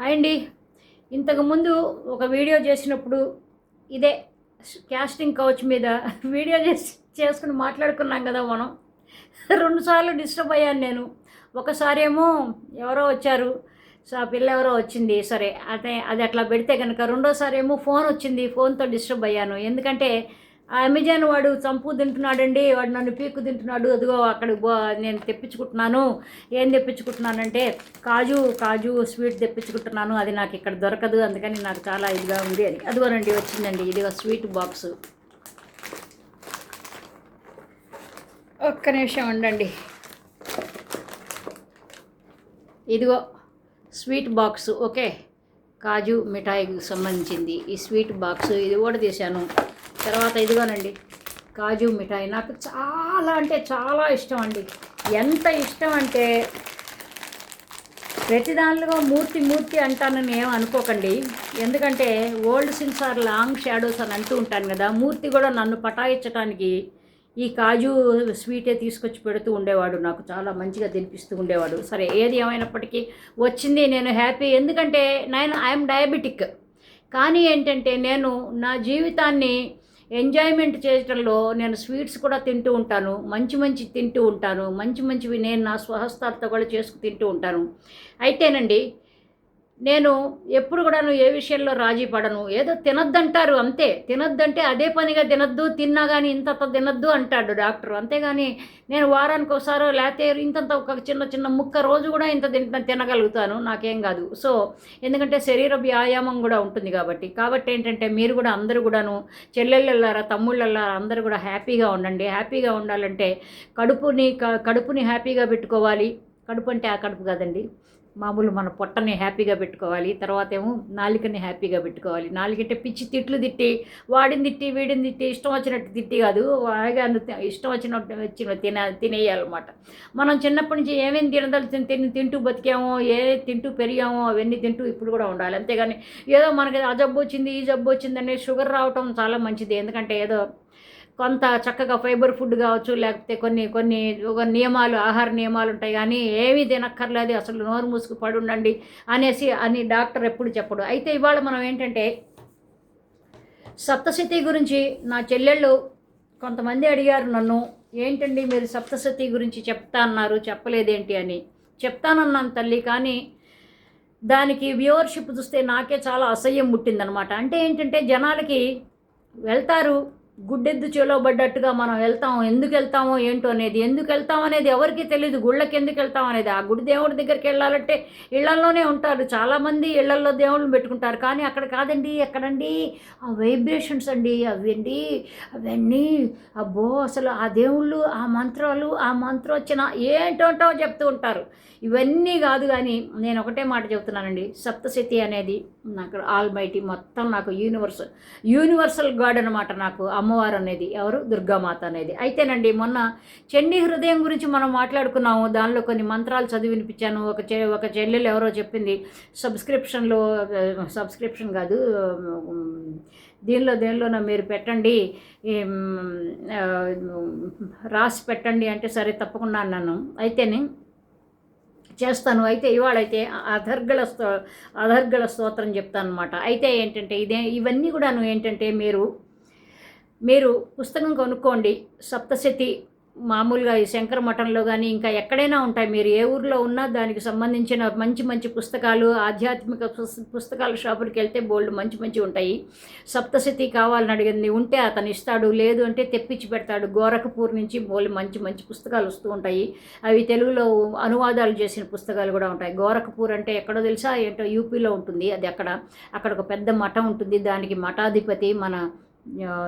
Hi అండి. ఇంతకుముందు ఒక వీడియో చేసినప్పుడు ఇదే క్యాస్టింగ్ కౌచ్ మీద వీడియో చేసి చేసుకుని మాట్లాడుకున్నాం కదా మనం. రెండుసార్లు డిస్టర్బ్ అయ్యాను నేను. ఒకసారి ఏమో ఎవరో వచ్చారు. సో ఆ పిల్ల ఎవరో వచ్చింది. సరే అదే అది అట్లా పెడితే కనుక రెండోసారి ఏమో ఫోన్ వచ్చింది. ఫోన్తో డిస్టర్బ్ అయ్యాను. ఎందుకంటే ఆ అమెజాన్ వాడు చంపు తింటున్నాడండి వాడు నన్ను పీకు తింటున్నాడు అదిగో అక్కడికి పో నేను తెప్పించుకుంటున్నాను. ఏం తెప్పించుకుంటున్నానంటే కాజు కాజు స్వీట్ తెప్పించుకుంటున్నాను అది నాకు ఇక్కడ దొరకదు అందుకని నాకు చాలా ఇదిగా ఉంది అని. అదిగోనండి వచ్చిందండి ఇదిగో స్వీట్ బాక్స్. ఒక్క నిమిషం ఉండండి. ఇదిగో స్వీట్ బాక్స్ ఓకే. కాజు మిఠాయికి సంబంధించింది ఈ స్వీట్ బాక్స్ ఇది కూడా తీశాను. తర్వాత ఇదిగోనండి కాజు మిఠాయి. నాకు చాలా అంటే చాలా ఇష్టం అండి. ఎంత ఇష్టం అంటే ప్రతి దానిలో మూర్తి మూర్తి అంటానని ఏం అనుకోకండి. ఎందుకంటే old sins are long shadows అని అంటూ ఉంటాను కదా మూర్తి కూడా నన్ను పటాయించడానికి ఈ కాజు స్వీటే తీసుకొచ్చి పెడుతూ ఉండేవాడు. నాకు చాలా మంచిగా తినిపిస్తూ ఉండేవాడు. సరే ఏది ఏమైనప్పటికీ వచ్చింది నేను హ్యాపీ. ఎందుకంటే నేను ఐఎమ్ డయాబెటిక్. కానీ ఏంటంటే నేను నా జీవితాన్ని ఎంజాయ్మెంట్ చేయటంలో నేను స్వీట్స్ కూడా తింటూ ఉంటాను మంచి మంచి తింటూ ఉంటాను మంచి మంచివి నేను నా స్వహస్తాలతో కూడా చేసుకు తింటూ ఉంటాను. అయితేనండి నేను ఎప్పుడు కూడాను ఏ విషయంలో రాజీ పడను. ఏదో తినద్దంటారు అంతే. తినద్దంటే అదే పనిగా తినద్దు తిన్నా కానీ ఇంతంత తినద్దు అంటాడు డాక్టర్. అంతేగాని నేను వారానికి ఒకసారి లేకపోతే ఇంతంత ఒక చిన్న చిన్న ముక్క రోజు కూడా ఇంత తింట తినగలుగుతాను నాకేం కాదు. సో ఎందుకంటే శరీర వ్యాయామం కూడా ఉంటుంది కాబట్టి. కాబట్టి ఏంటంటే మీరు కూడా అందరూ కూడాను చెల్లెళ్ళారా తమ్ముళ్ళల్లారా అందరూ కూడా హ్యాపీగా ఉండండి. హ్యాపీగా ఉండాలంటే కడుపుని క- కడుపుని హ్యాపీగా పెట్టుకోవాలి. కడుపు అంటే ఆ కడుపు కాదండి. మామూలు మన పొట్టని హ్యాపీగా పెట్టుకోవాలి తర్వాత ఏమో నాలికని హ్యాపీగా పెట్టుకోవాలి. నాలికంటే పిచ్చి తిట్లు తిట్టి వాడిని తిట్టి వీడిని తిట్టి ఇష్టం వచ్చినట్టు తిట్టి కాదు బాగా ఇష్టం వచ్చినట్టు వచ్చిన తిన తినేయాలన్నమాట. మనం చిన్నప్పటి నుంచి ఏమేమి తినదలు తిని తిని తింటూ బతికామో ఏ తింటూ పెరిగామో అవన్నీ తింటూ ఇప్పుడు కూడా ఉండాలి. అంతేగాని ఏదో మనకి ఆ జబ్బు వచ్చింది ఈ జబ్బు వచ్చిందనే షుగర్ రావటం చాలా మంచిది. ఎందుకంటే ఏదో కొంత చక్కగా ఫైబర్ ఫుడ్ కావచ్చు లేకపోతే కొన్ని కొన్ని నియమాలు ఆహార నియమాలు ఉంటాయి. కానీ ఏమీ తినక్కర్లేదు అసలు నోరు మూసుకు పడి ఉండండి అనేసి అని డాక్టర్ ఎప్పుడు చెప్పడు. అయితే ఇవాళ మనం ఏంటంటే సప్తశతి గురించి నా చెల్లెళ్ళు కొంతమంది అడిగారు నన్ను ఏంటండి మీరు సప్తశతి గురించి చెప్తా అన్నారు చెప్పలేదేంటి అని? చెప్తానన్నాను తల్లి కానీ దానికి వ్యూవర్షిప్ చూస్తే నాకే చాలా అసహ్యం పుట్టిందనమాట. అంటే ఏంటంటే జనాలకి వెళ్తారు గుడ్డెద్దు చేలో పడ్డట్టుగా మనం వెళ్తాం ఎందుకు వెళ్తామో ఏంటో అనేది ఎందుకు వెళ్తాం అనేది ఎవరికి తెలియదు గుళ్ళకి ఎందుకు వెళ్తాం అనేది. ఆ గుడి దేవుడి దగ్గరికి వెళ్ళాలంటే ఇళ్ళలోనే ఉంటారు. చాలామంది ఇళ్ళల్లో దేవుళ్ళని పెట్టుకుంటారు. కానీ అక్కడ కాదండి ఎక్కడండి? ఆ వైబ్రేషన్స్ అండి. అవండి అవన్నీ. అబ్బో అసలు ఆ దేవుళ్ళు ఆ మంత్రాలు ఆ మంత్రోచ్చన ఏంటంటో చెప్తూ ఉంటారు. ఇవన్నీ కాదు కానీ నేను ఒకటే మాట చెప్తున్నానండి సప్తశతి అనేది నాకు ఆల్ మైటీ మొత్తం నాకు యూనివర్సల్ యూనివర్సల్ గాడ్ అనమాట నాకు. అమ్మవారు అనేది ఎవరు? దుర్గామాత అనేది. అయితేనండి మొన్న చండీ హృదయం గురించి మనం మాట్లాడుకున్నాము. దానిలో కొన్ని మంత్రాలు చదివి వినిపించాను. ఒక చె ఒక చెల్లెలు ఎవరో చెప్పింది సబ్స్క్రిప్షన్లో సబ్స్క్రిప్షన్ కాదు దీనిలో దేనిలోనో మీరు పెట్టండి రాసి పెట్టండి అంటే సరే తప్పకుండా అన్నాను. అయితేనే చేస్తాను. అయితే ఇవాళైతే అధర్గళ స్తో అధర్గళ స్తోత్రం చెప్తాను అనమాట అయితే ఏంటంటే ఇదే ఇవన్నీ కూడాను ఏంటంటే మీరు మీరు పుస్తకం కొనుక్కోండి. సప్తశతి మామూలుగా ఈ శంకర మఠంలో కానీ ఇంకా ఎక్కడైనా ఉంటాయి. మీరు ఏ ఊర్లో ఉన్నా దానికి సంబంధించిన మంచి మంచి పుస్తకాలు ఆధ్యాత్మిక పుస్తకాల షాపులకి వెళ్తే బోల్డ్ మంచి మంచి ఉంటాయి. సప్తశతి కావాలని అడిగింది ఉంటే అతను ఇస్తాడు. లేదు అంటే తెప్పించి పెడతాడు. గోరఖపూర్ నుంచి బోల్డ్ మంచి మంచి పుస్తకాలు వస్తూ ఉంటాయి. అవి తెలుగులో అనువాదాలు చేసిన పుస్తకాలు కూడా ఉంటాయి. గోరఖపూర్ అంటే ఎక్కడో తెలుసా? ఏంటో యూపీలో ఉంటుంది. అది అక్కడ. అక్కడ ఒక పెద్ద మఠం ఉంటుంది. దానికి మఠాధిపతి మన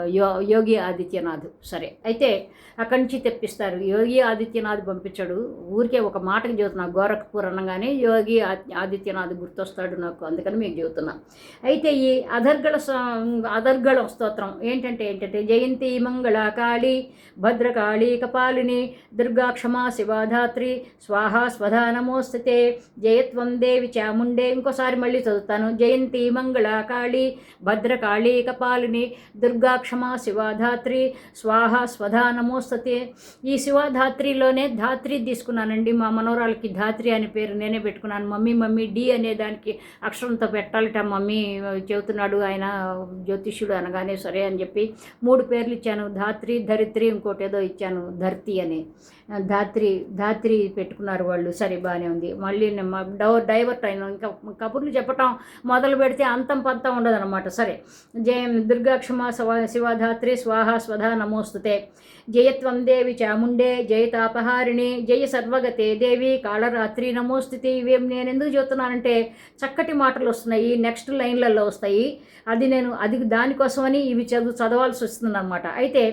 యో యోగి ఆదిత్యనాథ్. సరే అయితే అక్కడి నుంచి తెప్పిస్తారు. యోగి ఆదిత్యనాథ్ పంపించాడు. ఊరికే ఒక మాటకి చెబుతున్నా గోరఖ్పూర్ అనగానే యోగి ఆదిత్యనాథ్ గుర్తొస్తాడు నాకు అందుకని మీకు చెబుతున్నా. అయితే ఈ అధర్గళ స- అధర్గళ స్తోత్రం ఏంటంటే ఏంటంటే జయంతి మంగళ కాళీ భద్రకాళి కపాలిని దుర్గా క్షమా శివాధాత్రి స్వాహా స్వధానమోస్తితే జయత్వం దేవి చాముండే ఇంకోసారి మళ్ళీ చదువుతాను. జయంతి మంగళ కాళీ భద్రకాళి కపాలిని దుర్గా దుర్గా క్షమా శివాధాత్రి. స్వాహ స్వధా నమోస్తతే. ఈ శివాధాత్రిలోనే ధాత్రి తీసుకున్నానండి. మా మనోరాలకి ధాత్రి అనే పేరు నేనే పెట్టుకున్నాను. మమ్మీ మమ్మీ డి అనే దానికి అక్షరంతో పెట్టాలట మమ్మీ చెబుతున్నాడు ఆయన జ్యోతిష్యుడు అనగానే సరే అని చెప్పి మూడు పేర్లు ఇచ్చాను. ధాత్రి ధరిత్రి ఇంకోటి ఏదో ఇచ్చాను. ధర్తి అని. ధాత్రి ధాత్రి పెట్టుకున్నారు వాళ్ళు. సరే బాగానే ఉంది. మళ్ళీ నేను మా డైవర్ట్ అయినా ఇంకా కబుర్లు చెప్పటం మొదలు పెడితే అంతం పంతం ఉండదన్నమాట. సరే. జయం దుర్గాక్షమ శివ శివధాత్రి స్వాహ స్వధా నమోస్తుతే. జయత్వం దేవి చాముండే జయతాపహారిణి జయ సర్వగతే దేవి కాళరాత్రి నమోస్థితి ఇవేం నేను ఎందుకు చెబుతున్నానంటే చక్కటి మాటలు వస్తున్నాయి నెక్స్ట్ లైన్లలో వస్తాయి. అది నేను అది దానికోసమని ఇవి చదువు చదవాల్సి వస్తుందన్నమాట. అయితే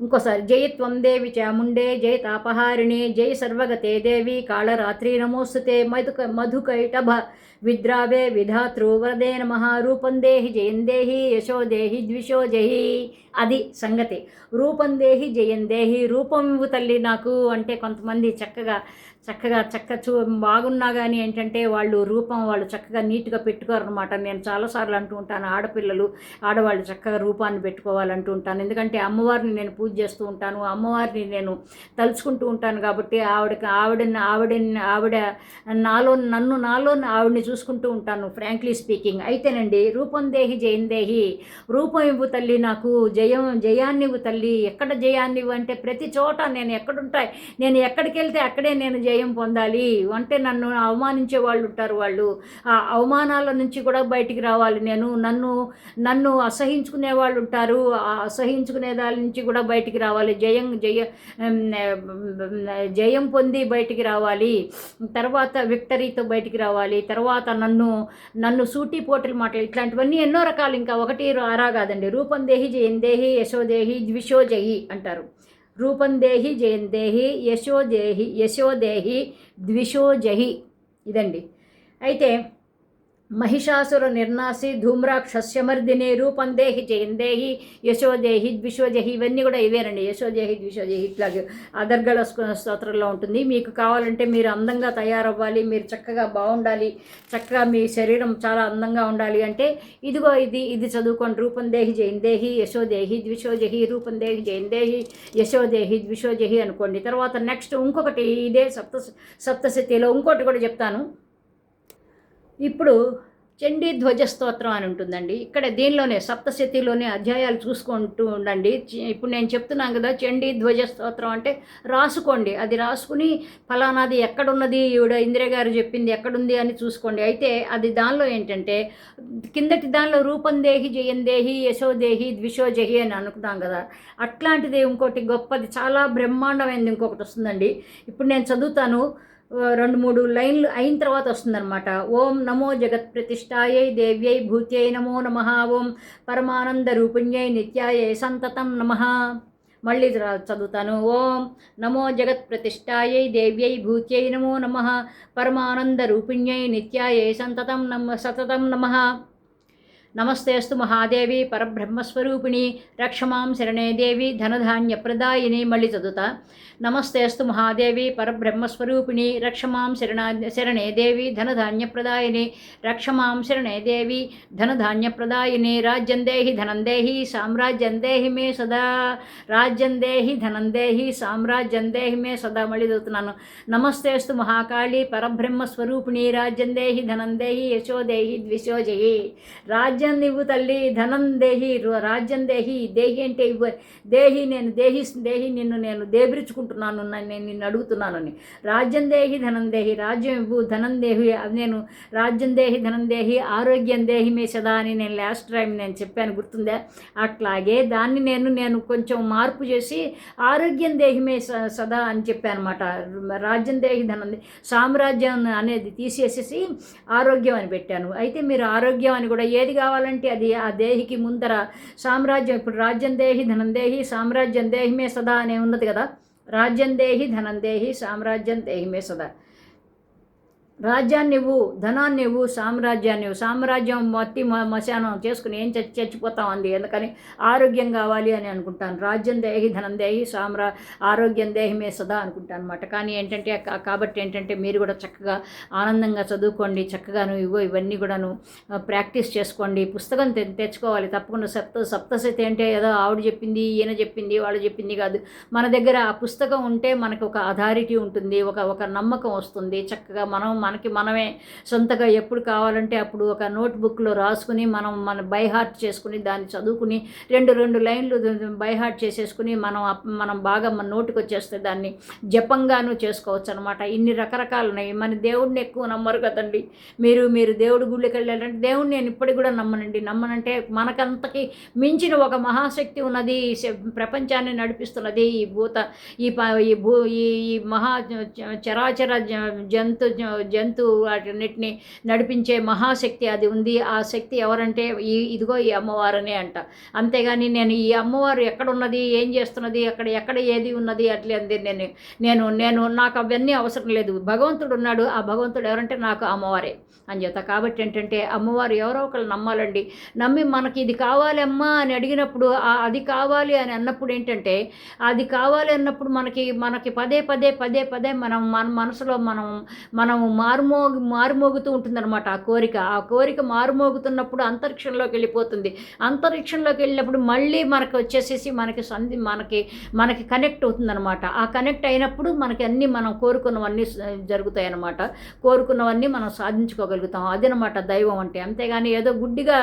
ఇంకోసారి జయత్వం దేవి చాముండే జయ తాపహారిణి జయ సర్వగతే దేవి కాళరాత్రి నమోస్తుతే మధుక మధుకైటభ విద్రావే విధాతృ వరదే నమ రూపం దేహి జయం దేహి యశో దేహి ద్విషో జహి అది సంగతి. రూపం దేహి జయం దేహి రూపం ఇవ్వు తల్లి నాకు అంటే కొంతమంది చక్కగా చక్కగా చక్క చూ బాగున్నా కానీ ఏంటంటే వాళ్ళు రూపం వాళ్ళు చక్కగా నీట్గా పెట్టుకోరనమాట నేను చాలాసార్లు అంటూ ఉంటాను ఆడపిల్లలు ఆడవాళ్ళు చక్కగా రూపాన్ని పెట్టుకోవాలంటూ ఉంటాను. ఎందుకంటే అమ్మవారిని నేను పూజ చేస్తూ ఉంటాను అమ్మవారిని నేను తలుచుకుంటూ ఉంటాను కాబట్టి ఆవిడకి ఆవిడని ఆవిడని ఆవిడ నాలో నన్ను నాలో ఆవిడని చూసుకుంటూ ఉంటాను ఫ్రాంక్లీ స్పీకింగ్ అయితేనండి రూపం దేహి జయం దేహి రూపం ఇవ్వు తల్లి నాకు జయ జయాన్ని జయాన్నివ్వు తల్లి. ఎక్కడ జయాన్ని అంటే ప్రతి చోట నేను ఎక్కడుంటాయి నేను ఎక్కడికి వెళ్తే అక్కడే నేను జయం పొందాలి అంటే నన్ను అవమానించే వాళ్ళు ఉంటారు వాళ్ళు. ఆ అవమానాల నుంచి కూడా బయటికి రావాలి నేను. నన్ను నన్ను అసహించుకునే వాళ్ళు ఉంటారు. ఆ అసహించుకునే దాని నుంచి కూడా బయటికి రావాలి. జయం జయ జయం పొంది బయటికి రావాలి. తర్వాత విక్టరీతో బయటికి రావాలి. తర్వాత నన్ను నన్ను సూటి పోటీలు మాటలు ఇట్లాంటివన్నీ ఎన్నో రకాలు ఇంకా ఒకటి ఆరా కాదండి. రూపం దేహి జయం దేహి యశోదేహి ద్విషోజయి అంటారు. రూపందేహి జయందేహి యశోదేహి యశోదేహి ద్విషోజహి ఇదండి. అయితే మహిషాసుర నిర్నాసి ధూమ్రాక్షస్యమర్దిని రూపం దేహి జయందేహి యశోదేహి ద్విశ్వదేహి ఇవన్నీ కూడా ఇవేనండి. యశోదేహి ద్విశ్వదేహి ఇట్లాగే అదర్గళ స్తోత్రంలో ఉంటుంది. మీకు కావాలంటే మీరు అందంగా తయారవ్వాలి మీరు చక్కగా బాగుండాలి చక్కగా మీ శరీరం చాలా అందంగా ఉండాలి అంటే ఇదిగో ఇది ఇది చదువుకోండి. రూపం దేహి జయందేహి యశోదేహి ద్విషోజహి రూపం దేహి జయందేహి యశోదేహి ద్విషోజహి అనుకోండి. తర్వాత నెక్స్ట్ ఇంకొకటి ఇదే సప్త సప్తశతిలో ఇంకోటి కూడా చెప్తాను. ఇప్పుడు చండీ ధ్వజ స్తోత్రం అని ఉంటుందండి. ఇక్కడ దీనిలోనే సప్తశతిలోనే అధ్యాయాలు చూసుకుంటూ ఉండండి. ఇప్పుడు నేను చెప్తున్నాను కదా చండీ ధ్వజ స్తోత్రం అంటే రాసుకోండి. అది రాసుకుని ఫలానాది ఎక్కడున్నది? ఈవిడ ఇందిర గారు చెప్పింది ఎక్కడుంది అని చూసుకోండి. అయితే అది దానిలో ఏంటంటే కిందటి దానిలో రూపం దేహి జయం దేహి యశోదేహి ద్విషోజహి అని అనుకున్నాం కదా. అట్లాంటిది ఇంకోటి గొప్పది చాలా బ్రహ్మాండమైనది ఇంకొకటి వస్తుందండి. ఇప్పుడు నేను చదువుతాను. రెండు మూడు లైన్లు అయిన తర్వాత వస్తుందన్నమాట. ఓం నమో జగత్ ప్రతిష్టాయై దేవ్యై భూత్యై నమో నమ. ఓం పరమానంద రూపిణ్యై నిత్యాయై సంతతం నమ. మళ్ళీ చదువుతాను. ఓం నమో జగత్ ప్రతిష్టాయై దేవ్యై భూత్యై నమో నమ. పరమానంద రూపిణ్యై నిత్యాయై సంతతం నమ సతతం నమ. నమస్తేస్తు మహాదేవి పరబ్రహ్మస్వరూపిణి రక్షమాం శరణే దేవి ధనధాన్యప్రదాయిని మళ్ళీ చదువుత. నమస్తేస్తు మహాదేవి పరబ్రహ్మస్వరూపిణి రక్షమాం శరణా శరణే దేవి ధనధాన్యప్రదాయిని రక్షమాం శరణే దేవి ధనధాన్యప్రదాయిని రాజ్యం దేహి ధనం దేహి సామ్రాజ్యం దేహి మే సదా రాజ్యం దేహి ధనం దేహి సామ్రాజ్యం దేహి మే సదా మళ్ళీ చదువుతున్నాను. నమస్తేస్తు మహాకాళి పరబ్రహ్మస్వరూపిణి రాజ్యం దేహి ధనం దేహి యశోదేహి ద్విశోజయి రాజ్య రాజ్యాన్ని రాజ్యం ఇవ్వు తల్లి ధనం దేహి రు- రాజ్యం దేహి దేహి అంటే ఇవ్వ. దేహి నేను దేహి దేహి నిన్ను నేను దేబిరుచుకుంటున్నాను నేను నిన్ను అడుగుతున్నాను అని. రాజ్యం దేహి ధనం దేహి రాజ్యం ఇవ్వు ధనం దేహి నేను రాజ్యం దేహి ధనం దేహి ఆరోగ్యం దేహి మీ సదా అని నేను లాస్ట్ టైం నేను చెప్పాను గుర్తుందా? అట్లాగే దాన్ని నేను నేను కొంచెం మార్పు చేసి ఆరోగ్యం దేహిమే స- సదా అని చెప్పాను అనమాట రాజ్యం దేహి ధనం సామ్రాజ్యం అనేది తీసేసేసి ఆరోగ్యం అని పెట్టాను. అయితే మీరు ఆరోగ్యం అని కూడా ఏది కావాలి కావాలంటే అది ఆ దేహికి ముందర సామ్రాజ్యం ఇప్పుడు రాజ్యం దేహి ధనం దేహి సామ్రాజ్యం దేహిమే సదా అనే ఉన్నది కదా. రాజ్యం దేహి ధనం దేహి సామ్రాజ్యం దేహిమే సదా. రాజ్యాన్ని ఇవ్వు ధనాన్ని ఇవ్వు సామ్రాజ్యాన్ని ఇవ్వు సామ్రాజ్యం మట్టి మ- మశానం చేసుకుని ఏం చచ్చి చచ్చిపోతాం అంది. ఎందుకని? ఆరోగ్యం కావాలి అని అనుకుంటాను. రాజ్యం దేహి ధనం దేహి సామ్రా ఆరోగ్యం దేహమే సదా అనుకుంటాను అనమాట కానీ ఏంటంటే కాబట్టి ఏంటంటే మీరు కూడా చక్కగా ఆనందంగా చదువుకోండి చక్కగాను ఇవో ఇవన్నీ కూడాను ప్రాక్టీస్ చేసుకోండి. పుస్తకం తె తెచ్చుకోవాలి. తప్పకుండా సప్త సప్తశతి అంటే ఏదో ఆవిడ చెప్పింది ఈయన చెప్పింది వాళ్ళు చెప్పింది కాదు. మన దగ్గర ఆ పుస్తకం ఉంటే మనకు ఒక అథారిటీ ఉంటుంది ఒక ఒక నమ్మకం వస్తుంది. చక్కగా మనం మనకి మనమే సొంతగా ఎప్పుడు కావాలంటే అప్పుడు ఒక నోట్బుక్లో రాసుకుని మనం మన బైహార్ట్ చేసుకుని దాన్ని చదువుకుని రెండు రెండు లైన్లు బైహార్ట్ చేసేసుకుని మనం మనం బాగా మన నోటుకు వచ్చేస్తే దాన్ని జపంగాను చేసుకోవచ్చు అనమాట ఇన్ని రకరకాలు ఉన్నాయి. మన దేవుడిని ఎక్కువ నమ్మరు కదండి. మీరు మీరు దేవుడి గుళ్ళకి వెళ్ళాలంటే దేవుడిని నేను ఇప్పటికి కూడా నమ్మనండి. నమ్మనంటే మనకంతకి మించిన ఒక మహాశక్తి ఉన్నది ప్రపంచాన్ని నడిపిస్తున్నది ఈ భూత ఈ ఈ భూ ఈ మహా చరాచర జ- జంతు జంతువు వాటన్నిటిని నడిపించే మహాశక్తి అది ఉంది. ఆ శక్తి ఎవరంటే ఈ ఇదిగో ఈ అమ్మవారనే అంట. అంతేగాని నేను ఈ అమ్మవారు ఎక్కడ ఉన్నది ఏం చేస్తున్నది అక్కడ ఎక్కడ ఏది ఉన్నది అట్లే అంది. నేను నేను నేను నాకు అవన్నీ అవసరం లేదు. భగవంతుడు ఉన్నాడు ఆ భగవంతుడు ఎవరంటే నాకు అమ్మవారే అని చేత కాబట్టి ఏంటంటే అమ్మవారు ఎవరో ఒకళ్ళు నమ్మాలండి. నమ్మి మనకి ఇది కావాలి అమ్మా అని అడిగినప్పుడు అది కావాలి అని అన్నప్పుడు ఏంటంటే అది కావాలి అన్నప్పుడు మనకి మనకి పదే పదే పదే పదే మనం మన మనసులో మనం మనం మారుమోగి మారుమోగుతూ ఉంటుందన్నమాట ఆ కోరిక. ఆ కోరిక మారుమోగుతున్నప్పుడు అంతరిక్షంలోకి వెళ్ళిపోతుంది. అంతరిక్షంలోకి వెళ్ళినప్పుడు మళ్ళీ మనకు వచ్చేసేసి మనకి సంధి మనకి మనకి కనెక్ట్ అవుతుందన్నమాట. ఆ కనెక్ట్ అయినప్పుడు మనకి అన్నీ మనం కోరుకున్నవన్నీ జరుగుతాయి అన్నమాట కోరుకున్నవన్నీ మనం సాధించుకోగలుగుతాం. అదనమాట దైవం అంటే. అంతేగాని ఏదో గుడ్డిగా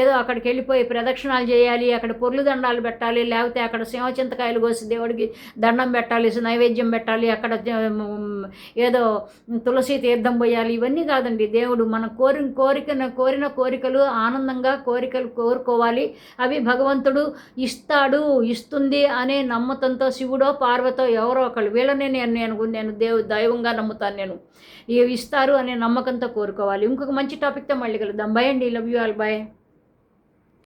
ఏదో అక్కడికి వెళ్ళిపోయి ప్రదక్షిణాలు చేయాలి అక్కడ పొర్లు దండాలు పెట్టాలి లేకపోతే అక్కడ సింహచింతకాయలు కోసి దేవుడికి దండం పెట్టాలి నైవేద్యం పెట్టాలి అక్కడ ఏదో తులసి తీర్థం పోయాలి. ఇవన్నీ కాదండి. దేవుడు మనం కోరి కోరికన కోరిన కోరికలు ఆనందంగా కోరికలు కోరుకోవాలి. అవి భగవంతుడు ఇస్తాడు ఇస్తుంది అనే నమ్మకంతో శివుడో పార్వతో ఎవరో ఒకళ్ళు. వీళ్ళనే నేను నేను నేను దేవు దైవంగా నమ్ముతాను నేను. ఇవి ఇస్తారు అనే నమ్మకంతో కోరుకోవాలి. ఇంకొక మంచి టాపిక్తో మళ్ళీ కలుద్దాం. బై అండి. Love you all bye